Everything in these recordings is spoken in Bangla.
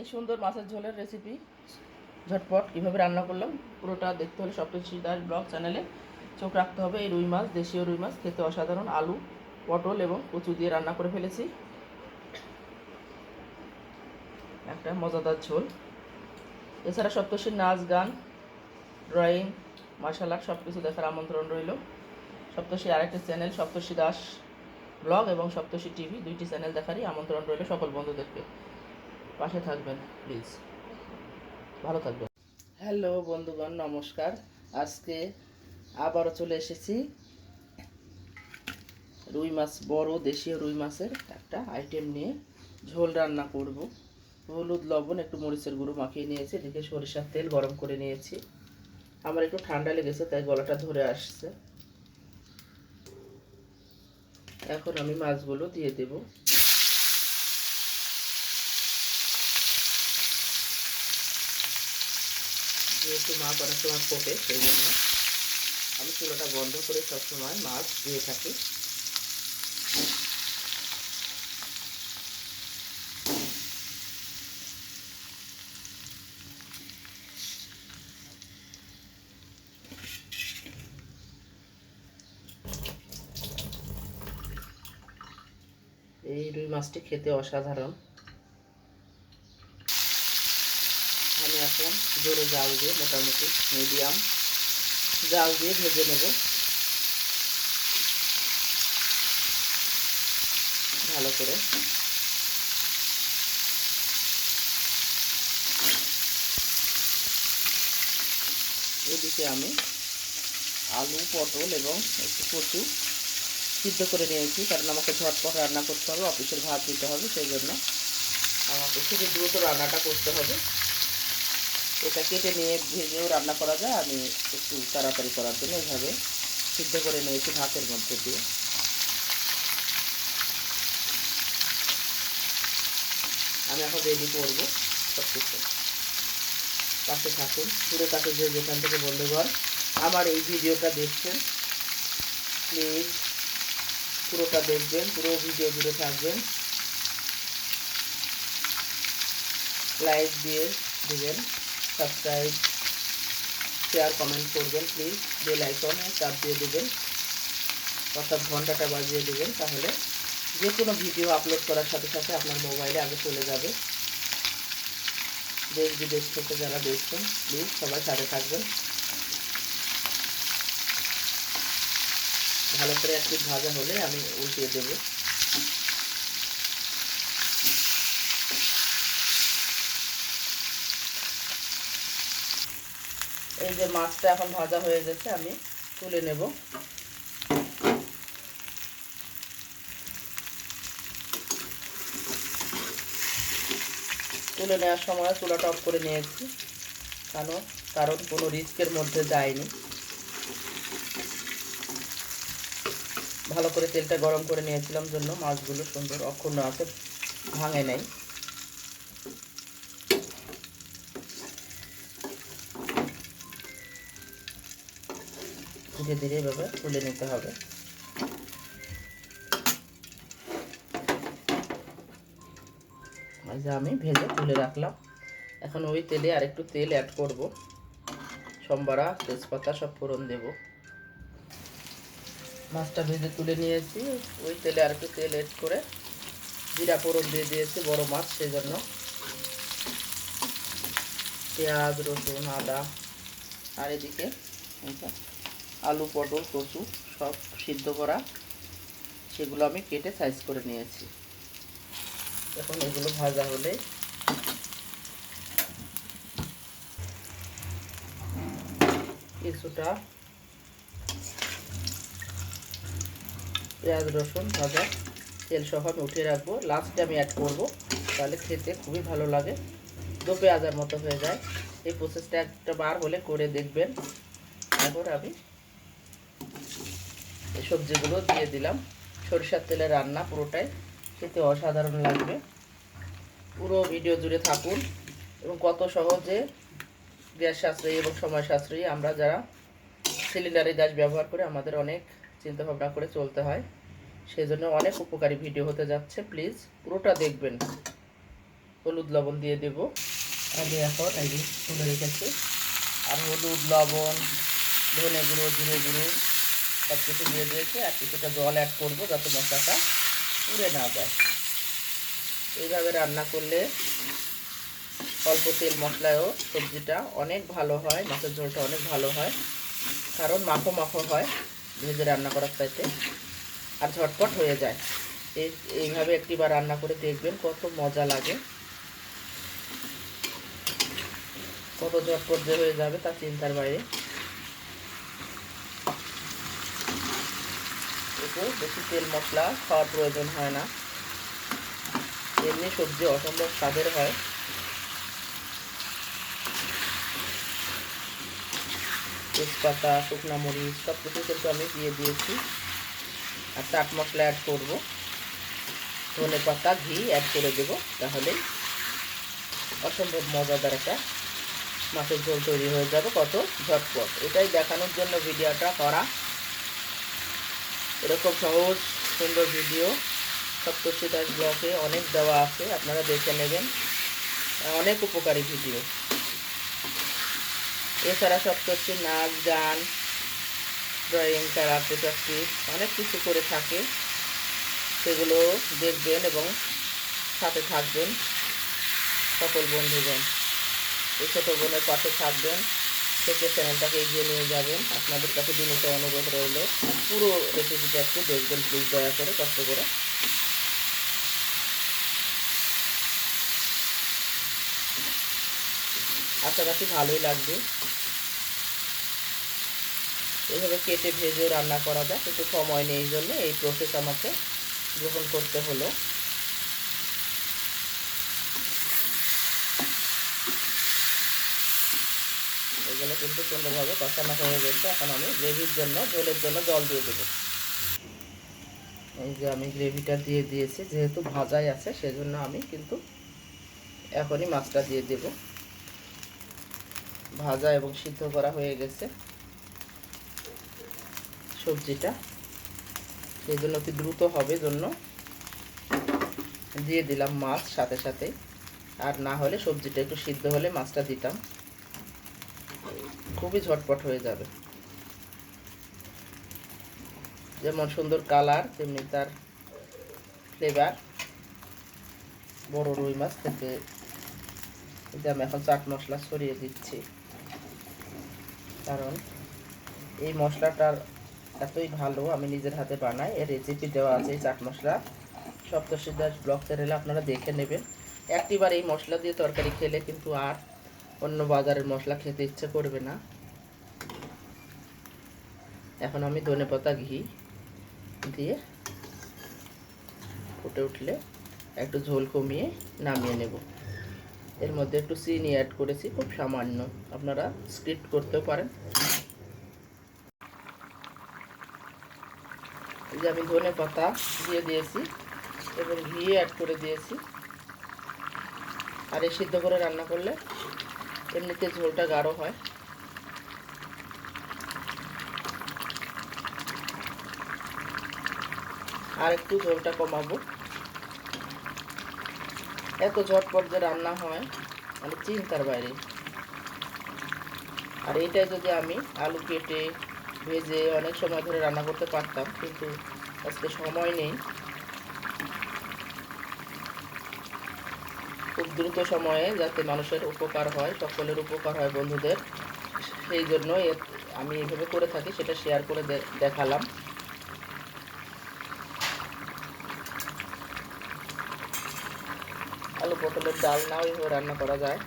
এই সুন্দর মাছের ঝোলের রেসিপি ঝটপট কীভাবে রান্না করলাম, পুরোটা দেখতে হলে সপ্তশী দাস ব্লগ চ্যানেলে চোখ রাখতে হবে এই রুই মাছ, দেশীয় রুই মাছ, খেতে অসাধারণ। আলু, পটল এবং কচু দিয়ে রান্না করে ফেলেছি। একটা মজাদার ঝোল। এছাড়া সপ্তশীর নাচ গান ড্রয়িং মার্শাল আর্ট সব কিছু দেখার আমন্ত্রণ রইল। সপ্তশী আরেকটি চ্যানেল সপ্তশী দাস ব্লগ এবং সপ্তশী টিভি দুইটি চ্যানেল দেখারই আমন্ত্রণ রইল সকল বন্ধুদেরকে। পাশে থাকবেন প্লিজ ভালো থাকবেন। হ্যালো বন্ধুগণ, নমস্কার। আজকে আবারও চলে এসেছি। রুই মাছ, বড় দেশীয় রুই মাছের একটা আইটেম নিয়ে ঝোল রান্না করব। হলুদ, লবণ, একটু মরিচের গুঁড়ো মাখিয়ে নিয়েছি, এদিকে সরিষার তেল গরম করে নিয়েছি। আমার একটু ঠান্ডা লেগেছে, তাই গলাটা ধরে আসছে। এখন আমি মাছগুলো দিয়ে দেব। যেহেতু মাছ অনেক সময় ফোটে, সেই জন্য আমি চুলোটা বন্ধ করে সবসময় মাছ দিয়ে থাকি। এই রুই মাছটি খেতে অসাধারণ আমি এখন জোরে জাল দিয়ে মোটামুটি মিডিয়াম জাল দিয়ে ভেজে নেব। ভালো করে। এদিকে আমি আলু, পটল এবং একটু কচু সিদ্ধ করে নিয়েছি, কারণ আমাকে ঝটপট রান্না করতে হবে, অফিসের ভাত দিতে হবে, সেই জন্য আমাকে খুবই দ্রুত রান্নাটা করতে হবে। এটা কেটে নিয়ে ভেজেও রান্না করা যায়। আমি একটু তাড়াতাড়ি করার জন্য এইভাবে সিদ্ধ করে নিয়েছি ভাতের মধ্যে দিয়ে। আমি এখন রেডি করব সব কিছু পাশে থাকুন। পুরো কাছে যে যেখান থেকে বন্ধুগণ আমার এই ভিডিওটা দেখছেন প্লিজ পুরোটা দেখবেন, পুরো ভিডিও জুড়ে থাকবেন। লাইক দিয়ে দেবেন। সাবস্ক্রাইব শেয়ার কমেন্ট করবেন প্লিজ বেল আইকনে চাপ দিয়ে দেবেন। অর্থাৎ ঘন্টাটা বাজিয়ে দেবেন, তাহলে যে কোনো ভিডিও আপলোড করার সাথে সাথে আপনার মোবাইলে আগে চলে যাবে। দেশ বিদেশ থেকে যারা দেখছেন প্লিজ সবাই সাথে থাকবেন। ভালো করে একটু ভাজা হলে আমি উল্টিয়ে দেব। এই যে মাছটা এখন ভাজা হয়ে গেছে, আমি তুলে নেব। তুলে নেওয়ার সময় চুলাটা অফ করে নিয়েছি, কারণ কারণ কোনো রিস্কের মধ্যে যায়নি। ভালো করে তেলটা গরম করে নিয়েছিলাম জন্য মাছগুলো সুন্দর অক্ষুণ্ণ আছে, ভাঙে নাই। ধীরে ধীরে এভাবে তুলে নিতে হবে। আমি ভেজে তুলে রাখলাম। এখন ওই তেলে আরেকটু তেল অ্যাড করব। সম্বারা, তেজপাতা সব ফোড়ন দেবো। মাছটা ভেজে তুলে নিয়েছি। ওই তেলে আর একটু তেল এড করে জিরা ফোড়ন দিয়ে দিয়েছি বড় মাছ সেই জন্য পেঁয়াজ, রসুন, আদা, আর এদিকে আলু, পটল, কচু সব সিদ্ধ করা। সেগুলো আমি কেটে সাইজ করে নিয়েছি। এখন এগুলো ভাজা হলে কিছুটা পেঁয়াজ, রসুন, ভাজা, তেল সহ আমি উঠিয়ে রাখব। লাস্টে আমি অ্যাড করব। তাহলে খেতে খুবই ভালো লাগে। দো পেঁয়াজের মতো হয়ে যায়। এই প্রসেসটা একটা বার হলে করে দেখবেন। তারপর আমি সবজিগুলো দিয়ে দিলাম। সরিষার তেলে রান্না পুরোটাই। খেতে অসাধারণ লাগবে। পুরো ভিডিও জুড়ে থাকুন। এবং কত সহজে গ্যাস সাশ্রয়ী এবং সময় সাশ্রয়ী আমরা যারা সিলিন্ডারে গ্যাস ব্যবহার করে, আমাদের অনেক চিন্তা ভাবনা করে চলতে হয়। সেই জন্য অনেক উপকারী ভিডিও হতে যাচ্ছে। প্লিজ পুরোটা দেখবেন। হলুদ লবণ দিয়ে দেব। আমি এখন এই তুলে রেখেছি। আর হলুদ, লবণ, ধনে গুঁড়ো, জিরে গুঁড়ো। সব কিছু দিয়ে দিয়েছি আর কিছুটা জল অ্যাড করব যাতে মশলাটা পুড়ে না যায়। এইভাবে রান্না করলে অল্প তেল মশলায়ও সবজিটা অনেক ভালো হয়, মাছের ঝোলটা অনেক ভালো হয়। কারণ মাখো মাখো হয় ভেজে রান্না করার চাইতে আর ঝটপট হয়ে যায়। এই, এইভাবে একটিবার রান্না করে দেখবেন কত মজা লাগে। কত ঝটপট যে হয়ে যাবে তা চিন্তার বাইরে। এতে বেশি তেল মশলা খাওয়ার প্রয়োজন হয় না। এমনি সবজি অসম্ভব স্বাদের হয়। তেজপাতা, শুকনা মরিচ সব কিছু কিন্তু আমি দিয়ে দিয়েছি। আর চাট মশলা অ্যাড করব। ধনে পাতা, ঘি অ্যাড করে দেব, তাহলে অসম্ভব মজাদার একটা মাছের ঝোল তৈরি হয়ে যাবে কত ঝটপট। এটাই দেখানোর জন্য ভিডিওটা করা। এরকম সহজ, সুন্দর ভিডিও সপ্তর্ষি দাস ব্লগে অনেক দেওয়া আছে, আপনারা দেখে নেবেন। অনেক উপকারী ভিডিও এছাড়া সপ্তর্ষি নাচ, গান ড্রয়িং ক্যারাটে প্র্যাকটিস অনেক কিছু করে থাকে। সেগুলো দেখবেন এবং সাথে থাকবেন। সকল বন্ধুগণ, এই ছোটো বোনের পাশে থাকবেন। থেকে চ্যানেলটাকে এগিয়ে নিয়ে যাবেন, আপনাদের কাছে বিনীত অনুরোধ রইল। পুরো রেসিপিটা একটু দেখবেন প্লিজ দয়া করে, কষ্ট করে। আশা রাখি ভালোই লাগবে। এইভাবে কেটে ভেজেও রান্না করা যায় কিন্তু সময় নেই জন্য এই প্রসেস আমাকে গ্রহণ করতে হলো। এগুলো কিন্তু সুন্দরভাবে কষানো হয়ে গেছে। এখন আমি গ্রেভির জন্য, ঝোলের জন্য জল দিয়ে দেবো। এই যে আমি গ্রেভিটা দিয়ে দিয়েছি, যেহেতু ভাজাই আছে, সেজন্য আমি কিন্তু এখনই মাছটা দিয়ে দেব। ভাজা এবং সিদ্ধ করা হয়ে গেছে সবজিটা। সেই জন্য অতি দ্রুত হবে জন্য দিয়ে দিলাম মাছ সাথে সাথে আর না হলে সবজিটা একটু সিদ্ধ হলে মাছটা দিতাম। খুবই ঝটপট হয়ে যাবে। যেমন সুন্দর কালার, তেমনি তার ফ্লেভার বড় রুই মাছ থেকে আমি এখন চাট মশলা ছড়িয়ে দিচ্ছি। কারণ এই মশলাটার এতই ভালো, আমি নিজের হাতে বানাই, এর রেসিপি দেওয়া আছে এই চাট মশলা। সপ্তর্ষি দাস ব্লগ চ্যানেলে আপনারা দেখে নেবেন। একটিবার এই মশলা দিয়ে তরকারি খেলে কিন্তু আর অন্য বাজারের মশলা খেতে ইচ্ছে করবে না। এখন আমি ধনে পাতা, ঘি দিয়ে ফুটে উঠলে একটু ঝোল কমিয়ে নামিয়ে নেব। এর মধ্যে একটু চিনি অ্যাড করেছি, খুব সামান্য। আপনারা স্ক্রিপ্ট করতেও পারেন। যে আমি ধনে পাতা দিয়ে দিয়েছি এবং ঘি অ্যাড করে দিয়েছি। আর এই সিদ্ধ করে রান্না করলে এমনিতে ঝোলটা গাঢ় হয়। আর একটু ঝোলটা কমাবো। এত ঝটপট যে রান্না হয় মানে চিন্তার বাইরে। আর এইটাই যদি আমি আলু কেটে, ভেজে অনেক সময় ধরে রান্না করতে পারতাম, কিন্তু আজকে সময় নেই। দ্রুত সময়ে যাতে মানুষের উপকার হয়, সকলের উপকার হয় বন্ধুদের, সেই জন্য আমি এভাবে করে থাকি, সেটা শেয়ার করে দেখালাম। আলু পটলের ডাল নাও এইভাবে রান্না করা যায়।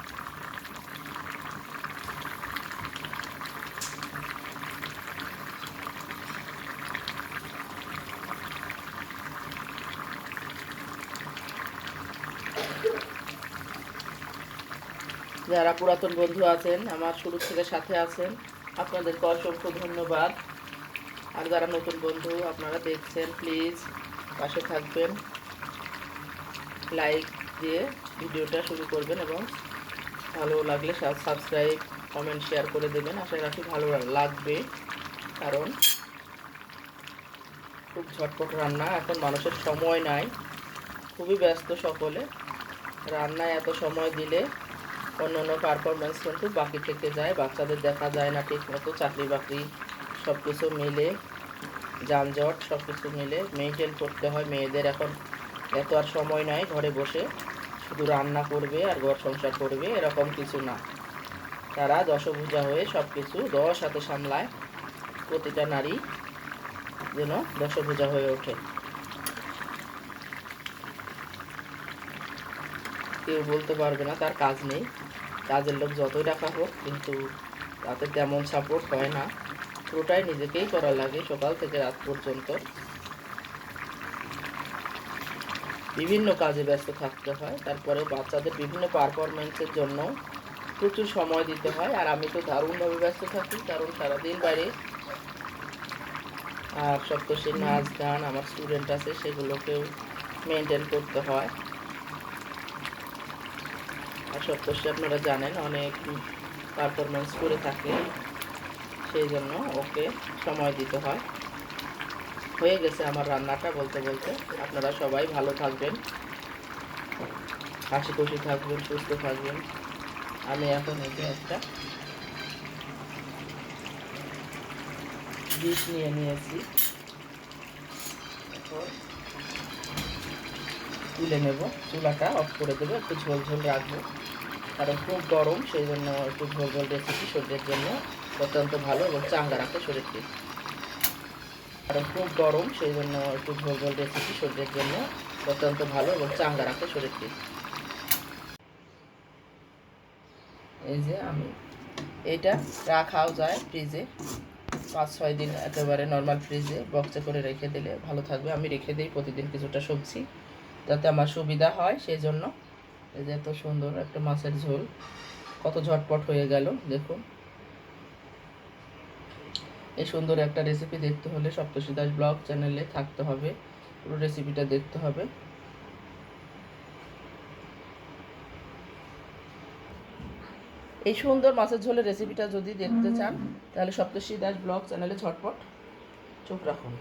যারা পুরাতন বন্ধু আছেন, আমার শুরু থেকে সাথে আছেন, আপনাদেরকে অসংখ্য ধন্যবাদ। আর যারা নতুন বন্ধু, আপনারা দেখছেন, প্লিজ পাশে থাকবেন, লাইক দিয়ে ভিডিওটা শুরু করবেন এবং ভালো লাগলে সাবস্ক্রাইব কমেন্ট শেয়ার করে দেবেন। আশা রাখি ভালো লাগবে, কারণ খুব ঝটপট রান্না। এখন মানুষের সময় নাই, খুবই ব্যস্ত সকলে। রান্নায় এত সময় দিলে অন্য অন্য পারফরমেন্স কিন্তু বাকি থেকে যায়। বাচ্চাদের দেখা যায় না ঠিক মতো চাকরি বাকরি সব কিছু মিলে, যানজট সব কিছু মিলে। মেনটেন করতে হয় মেয়েদের এখন। এত আর সময় নয় ঘরে বসে। শুধু রান্না করবে আর ঘর সংসার করবে, এরকম কিছু না। তারা দশভূজা হয়ে সব কিছু দশ হাতে সামলায়। প্রতিটা নারী যেন দশভূজা হয়ে ওঠে। কেউ বলতে পারবে না, তার কাজ নেই। কাজের লোক যতই রাখা হোক, কিন্তু তাতে তেমন সাপোর্ট হয় না। পুরোটাই নিজেকেই করা লাগে সকাল থেকে রাত পর্যন্ত। বিভিন্ন কাজে ব্যস্ত থাকতে হয়, তারপরে বাচ্চাদের বিভিন্ন পারফরমেন্সের জন্য প্রচুর সময় দিতে হয়। আর আমি তো দারুণভাবে ব্যস্ত থাকি, কারণ সারাদিন বাইরে আর সপ্তশী নাচ গান, আমার স্টুডেন্ট আছে, সেগুলোকেও মেনটেন করতে হয়। আর সপ্তশী আপনারা জানেন, অনেক পারফরমেন্স করে থাকে। সেই জন্য ওকে সময় দিতে হয়। হয়ে গেছে আমার রান্নাটা বলতে বলতে। আপনারা সবাই ভালো থাকবেন। হাসি খুশি থাকবেন, সুস্থ থাকবেন। আমি এখন এই একটা ডিশ নিয়ে নিয়েছি। তুলে নেব। চুলাটা অফ করে দেবো, একটু ঝোল ঝোল রাখব। কারণ খুব গরম সেই জন্য একটু ঝোল ঝোল রেসিপি শরীরের জন্য অত্যন্ত ভালো এবং চাঙ্গা রাখে শরীরকে। কারণ খুব গরম সেই জন্য একটু ঝোল ঝোল রেসিপি শরীরের জন্য অত্যন্ত ভালো এবং চাঙ্গা রাখে শরীরকে। এই যে আমি, এটা রাখাও যায় ফ্রিজে। পাঁচ ছয় দিন একেবারে নর্মাল ফ্রিজে বক্সে করে রেখে দিলে ভালো থাকবে। আমি রেখে দিই প্রতিদিন কিছুটা সবজি, যাতে আমার সুবিধা হয় সেই জন্য। এই যে এত সুন্দর একটা মাছের ঝোল। কত ঝটপট হয়ে গেল দেখুন এই সুন্দর একটা রেসিপি দেখতে হলে সপ্তশী দাস ব্লগ চ্যানেলে থাকতে হবে। পুরো রেসিপিটা দেখতে হবে। এই সুন্দর মাছের ঝোলের রেসিপিটা যদি দেখতে চান, তাহলে সপ্তশী দাস ব্লগ চ্যানেলে ঝটপট চোখ রাখুন।